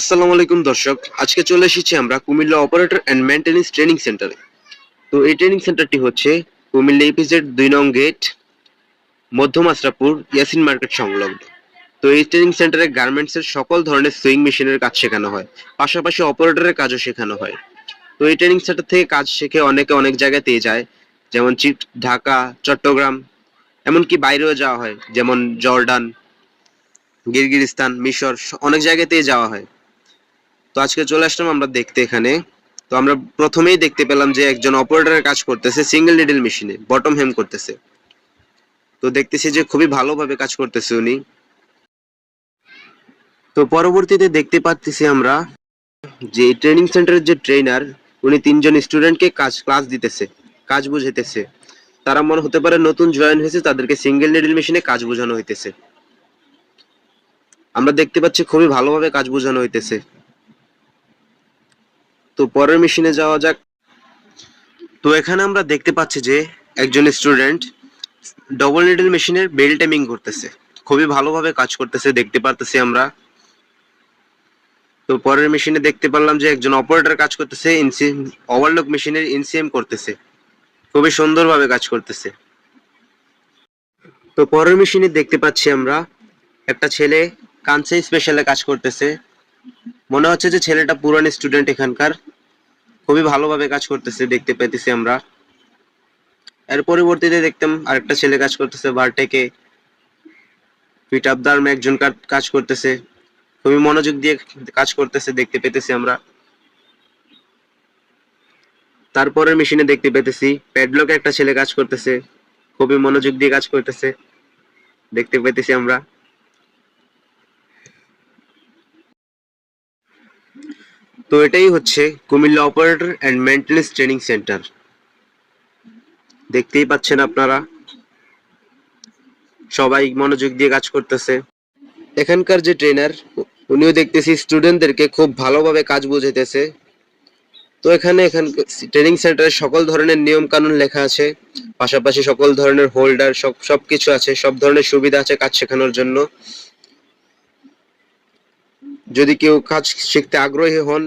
আসসালামু আলাইকুম দর্শক। আজকে চলে এসেছি আমরা Cumilla operator and maintenance training সেন্টারে তো এই ট্রেনিং সেন্টারটি হচ্ছে কুমিল্লা ইপিজেড দুই নং গেট মধ্যম আশরাপুর ইয়াসিন মার্কেট সংলগ্ন। তো এই ট্রেনিং সেন্টারে গার্মেন্টসের সকল ধরনের সুইং মেশিনের কাজ শেখানো হয়। পাশাপাশি অপারেটরের কাজও শেখানো হয়। তো এই ট্রেনিং সেন্টার থেকে কাজ শিখে অনেকে অনেক জায়গাতেই যায়। যেমন চিট, ঢাকা, চট্টগ্রাম, এমনকি বাইরেও যাওয়া হয়। যেমন জর্ডান, গিরগিরিস্তান, মিশর, অনেক জায়গাতেই যাওয়া হয়। তো আজকে চলে আসলাম আমরা দেখতে এখানে। তো আমরা প্রথমেই দেখতে পেলাম যে একজন অপারেটরের কাজ করতেছে সিঙ্গেল নিডল মেশিনে বটম হেম করতেছে। তো দেখতেছি যে খুবই ভালোভাবে কাজ করতেছে উনি। তো পরবর্তীতে দেখতে পাচ্ছি আমরা যে ট্রেনিং সেন্টারের যে ট্রেনার উনি তিনজন স্টুডেন্টকে কাজ ক্লাস দিতেছে, কাজ বুঝাইতেছে। তারা মনে হতে পারে নতুন জয়েন হয়েছে, তাদেরকে সিঙ্গেল নিডল মেশিনে কাজ বোঝানো হইতেছে। আমরা দেখতে পাচ্ছি খুবই ভালোভাবে কাজ বোঝানো হইতেছে। তো পরের মেশিনে যাওয়া যাক। তো এখানে আমরা দেখতে পাচ্ছি যে একজন স্টুডেন্ট ডবল নিডল মেশিনের বেল টাইমিং করতেছে। খুবই ভালোভাবে কাজ করতেছে, দেখতে পারতেছি আমরা। তো পরের মেশিনে দেখতে পারলাম যে একজন অপারেটর কাজ করতেছে ইনসিএম ওভারলক মেশিনের ইনসিএম করতেছে। খুবই সুন্দরভাবে কাজ করতেছে। তো পরের মেশিনে দেখতে পাচ্ছি আমরা একটা ছেলে কাঞ্চে স্পেশালে কাজ করতেছে। মনে হচ্ছে যে ছেলেটা পুরান স্টুডেন্ট এখানকার। খুবই ভালোভাবে কাজ করতেছে, দেখতে পেতেছি আমরা। এর পরিবর্তীতে দেখতাম আরেকটা ছেলে কাজ করতেছে, বারটেকে। পিট আপ দার্মে একজন কাজ করতেছে। খুবই মনোযোগ দিয়ে কাজ করতেছে, দেখতে পেতেছি আমরা। তারপরের মেশিনে দেখতে পেতেছি প্যাডলকে একটা ছেলে কাজ করতেছে। খুবই মনোযোগ দিয়ে কাজ করতেছে, দেখতে পেতেছি আমরা। তো এটাই হচ্ছে Cumilla operator and maintenance training centre. দেখতেই পাচ্ছেন আপনারা। সবাই মনোযোগ দিয়ে কাজ করতেছে। এখানকার যে ট্রেনার, উনিও দেখতেছি স্টুডেন্টদেরকে খুব ভালোভাবে কাজ বোঝাইতেছে। তো এখানে এখান ট্রেনিং সেন্টারে সকল ধরনের নিয়ম কানুন লেখা আছে। পাশাপাশি সকল ধরনের হোল্ডার, সব, সবকিছু আছে, সব ধরনের সুবিধা আছে কাজ শেখানোর জন্য। যদি কেউ কাজ শিখতে আগ্রহী হন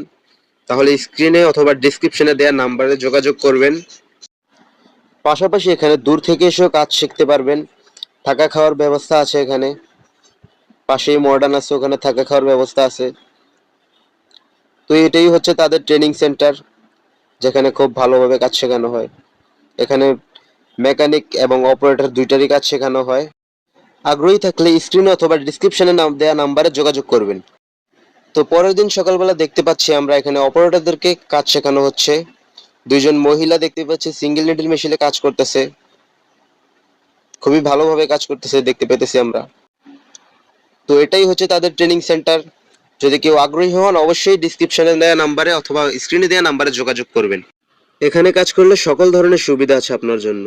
তাহলে স্ক্রিনে অথবা ডিসক্রিপশনে দেওয়া নাম্বারে যোগাযোগ করবেন। পাশাপাশি এখানে দূর থেকে এসেও কাজ শিখতে পারবেন। থাকা খাওয়ার ব্যবস্থা আছে এখানে। পাশেই মডার্ন আছে, ওখানে থাকা খাওয়ার ব্যবস্থা আছে। তো এটাই হচ্ছে তাদের ট্রেনিং সেন্টার যেখানে খুব ভালোভাবে কাজ শেখানো হয়। এখানে মেকানিক এবং অপারেটর দুইটারই কাজ শেখানো হয়। আগ্রহী থাকলে স্ক্রিনে অথবা ডিসক্রিপশনে দেওয়া নাম্বারে যোগাযোগ করবেন। তো পরের দিন সকালবেলা দেখতে পাচ্ছি আমরা এখানে অপারেটরদেরকে কাজ শেখানো হচ্ছে। দুইজন মহিলা দেখতে পাচ্ছি সিঙ্গেল নিডল মেশিনে কাজ করতেছে। খুবই ভালোভাবে কাজ করতেছে দেখতে পেতেছি আমরা। তো এটাই হচ্ছে তাদের ট্রেনিং সেন্টার। যদি কেউ আগ্রহী হন, অবশ্যই ডিসক্রিপশনে দেওয়া নাম্বারে অথবা স্ক্রিনে দেওয়া নাম্বারে যোগাযোগ করবেন। এখানে কাজ করলে সকল ধরনের সুবিধা আছে আপনার জন্য।